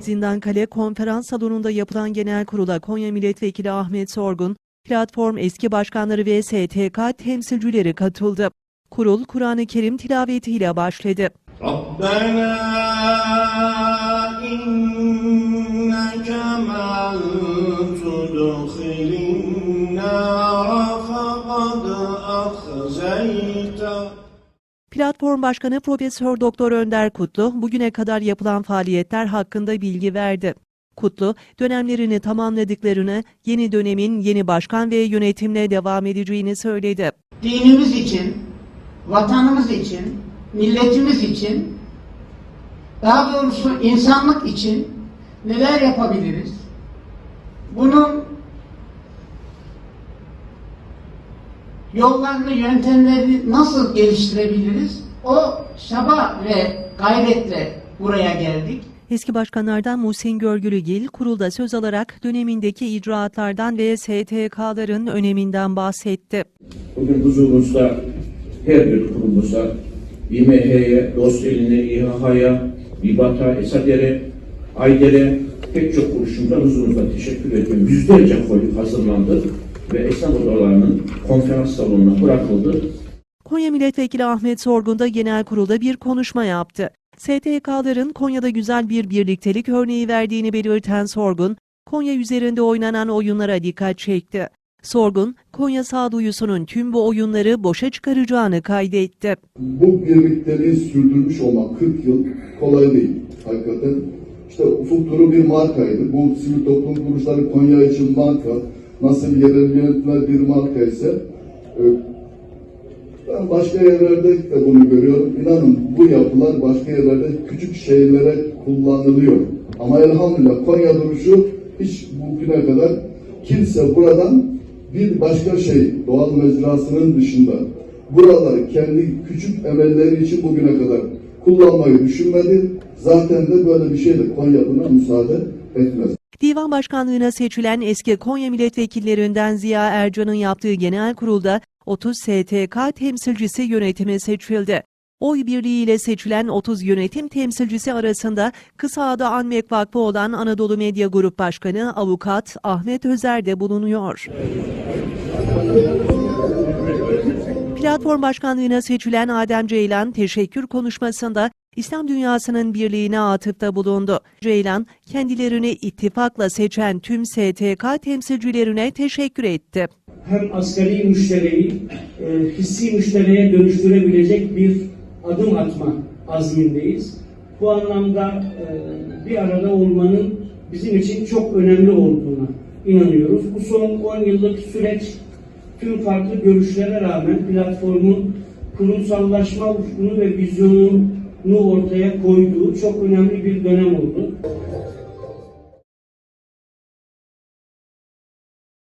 Zindankale konferans salonunda yapılan genel kurula Konya Milletvekili Ahmet Sorgun, platform eski başkanları ve STK temsilcileri katıldı. Kurul Kur'an-ı Kerim tilavetiyle başladı. Rabbena inneke men Platform Başkanı Profesör Doktor Önder Kutlu, bugüne kadar yapılan faaliyetler hakkında bilgi verdi. Kutlu, dönemlerini tamamladıklarını, yeni dönemin yeni başkan ve yönetimle devam edeceğini söyledi. dinimiz için, vatanımız için, milletimiz için, daha doğrusu insanlık için neler yapabiliriz? Bunun yollarını, yöntemleri nasıl geliştirebiliriz? O çaba ve gayretle buraya geldik. Eski başkanlardan Muhsin Görgülügil, kurulda söz alarak dönemindeki icraatlardan ve STK'ların öneminden bahsetti. Bugün huzurunuzda her bir kurumuza, İMH'ye, Dost Eline, İHH'ya, İBAT'a, ESADER'e, AYDER'e pek çok kuruluşumda huzurunuzda teşekkür ediyorum. Yüzlerce koli hazırlandı ve esnaf odalarının konferans salonuna bırakıldı. Konya Milletvekili Ahmet Sorgun da genel kurulda bir konuşma yaptı. STK'ların Konya'da güzel bir birliktelik örneği verdiğini belirten Sorgun, Konya üzerinde oynanan oyunlara dikkat çekti. Sorgun, Konya sağduyusunun tüm bu oyunları boşa çıkaracağını kaydetti. bu birlikteliği sürdürmüş olmak 40 yıl kolay değil hakikaten. İşte Ufuk Turu bir markaydı. Bu sivil toplum kuruluşları Konya için marka. Nasıl yerel yönetimler bir marka ise ben başka yerlerde de bunu görüyorum. İnanın bu yapılar başka yerlerde küçük şeylere kullanılıyor. Ama elhamdülillah Konya duruşu hiç bugüne kadar kimse buradan bir başka şey doğal mecrasının dışında buraları kendi küçük emelleri için bugüne kadar kullanmayı düşünmedi. Zaten de böyle bir şey de Konya buna müsaade etmez. Divan başkanlığına seçilen eski Konya milletvekillerinden Ziya Ercan'ın yaptığı genel kurulda 30 STK temsilcisi yönetime seçildi. Oy birliğiyle seçilen 30 yönetim temsilcisi arasında kısa adı Anmek Vakfı olan Anadolu Medya Grup Başkanı Avukat Ahmet Özer de bulunuyor. Platform başkanlığına seçilen Adem Ceylan teşekkür konuşmasında İslam dünyasının birliğine atıfta bulundu. Ceylan, kendilerini ittifakla seçen tüm STK temsilcilerine teşekkür etti. hem asgari müşteriyi e, hissi müşteriye dönüştürebilecek bir adım atma azmindeyiz. Bu anlamda e, bir arada olmanın bizim için çok önemli olduğuna inanıyoruz. Bu son 10 yıllık süreç tüm farklı görüşlere rağmen platformun kurumsallaşma ufkunu ve vizyonunu ortaya koyduğu çok önemli bir dönem oldu.